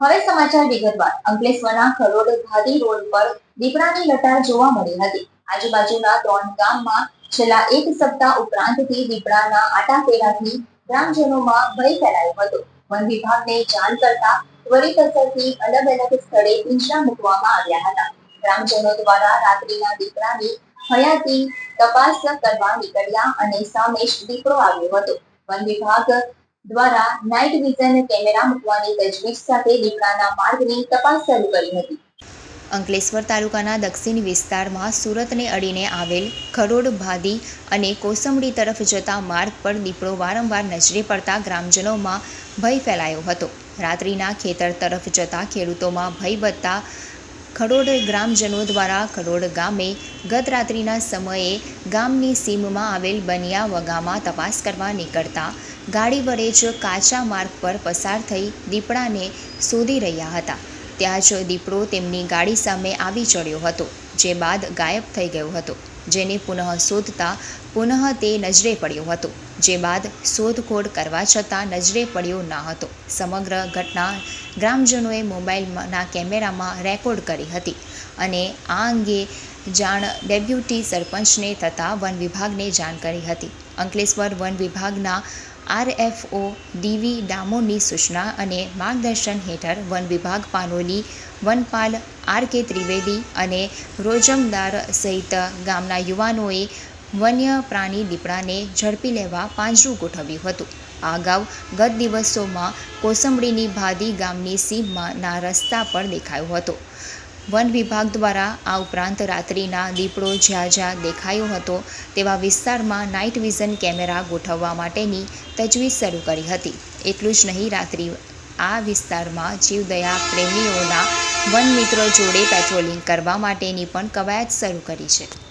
હવે સમાચાર વિગતવાર. અંકલેશ્વરના ખરોડ ઘાટી રોડ પર દીપડાની લટાર જોવા મળી હતી. આજુબાજુના ત્રણ ગામમાં છેલ્લા એક સપ્તાહ ઉપરાંતથી દીપડાના આટાફેરાથી ગ્રામજનોમાં ભય ફેલાયો હતો. વન વિભાગને જાણ કરતા ત્વરિત અસરથી અલગ અલગ સ્થળે પિંજરા મૂકવામાં આવ્યા હતા. ગ્રામજનો દ્વારા રાત્રિના દીપડાની હયાતી તપાસ કરવા નીકળ્યા અને સામે દીપડો આવ્યો હતો. વન વિભાગ દ્વારા નાઇટ વિઝન કેમેરા મૂકવાની તજવીજ સાથે દીપડાના માર્ગની તપાસ શરૂ કરી હતી. અંકલેશ્વર તાલુકાના દક્ષિણ વિસ્તારમાં સુરતને અડીને આવેલ ખરોડ ભાદી અને કોસંબડી તરફ જતા માર્ગ પર દીપડો વારંવાર નજરે પડતા ગ્રામજનોમાં ભય ફેલાયો હતો. રાત્રિના ખેતર તરફ જતા ખેડૂતોમાં ભય વધતા ખડોડ ગ્રામજનો દ્વારા ખડોડ ગામે ગત રાત્રિના સમયે ગામની સીમમાં આવેલ બનિયા વગામાં તપાસ કરવા નીકળતા ગાડી વડે જ કાચા માર્ગ પર પસાર થઈ દીપડાને શોધી રહ્યા હતા. ત્યાં જ દીપડો તેમની ગાડી સામે આવી ચડ્યો હતો, જે બાદ ગાયબ થઈ ગયો હતો. જેને પુનઃ શોધતા પુનઃ તે નજરે પડ્યો હતો. જે બાદ શોધખોળ કરવા છતાં નજરે પડ્યો ન હતો. સમગ્ર ઘટના ગ્રામજનોએ મોબાઈલના કેમેરામાં રેકોર્ડ કરી હતી અને આ અંગે જાણ ડેપ્યુટી સરપંચને થતાં વન વિભાગને જાણ કરી હતી. અંકલેશ્વર વન વિભાગના આરએફઓ ડીવી ડામોની સૂચના અને માર્ગદર્શન હેઠળ વન વિભાગ પાનોલી, વનપાલ, આર કે ત્રિવેદી અને રોજમદાર સહિત ગામના યુવાનોએ વન્ય પ્રાણી દીપડાને ઝડપી લેવા પાંજરું ગોઠવ્યું હતું. આ અગાઉ ગત દિવસોમાં કોસંબડીની ભાદી ગામની સીમમાંના રસ્તા પર દેખાયો હતો. વન વિભાગ દ્વારા આ ઉપરાંત રાત્રિના દીપડો જ્યાં જ્યાં દેખાયો હતો તેવા વિસ્તારમાં નાઇટ વિઝન કેમેરા ગોઠવવા માટેની તજવીજ શરૂ કરી હતી. એટલું જ નહીં, રાત્રિ આ વિસ્તારમાં જીવદયા પ્રેમીઓના વન મિત્રો જોડે પેટ્રોલિંગ કરવા માટેની પણ કવાયત શરૂ કરી છે.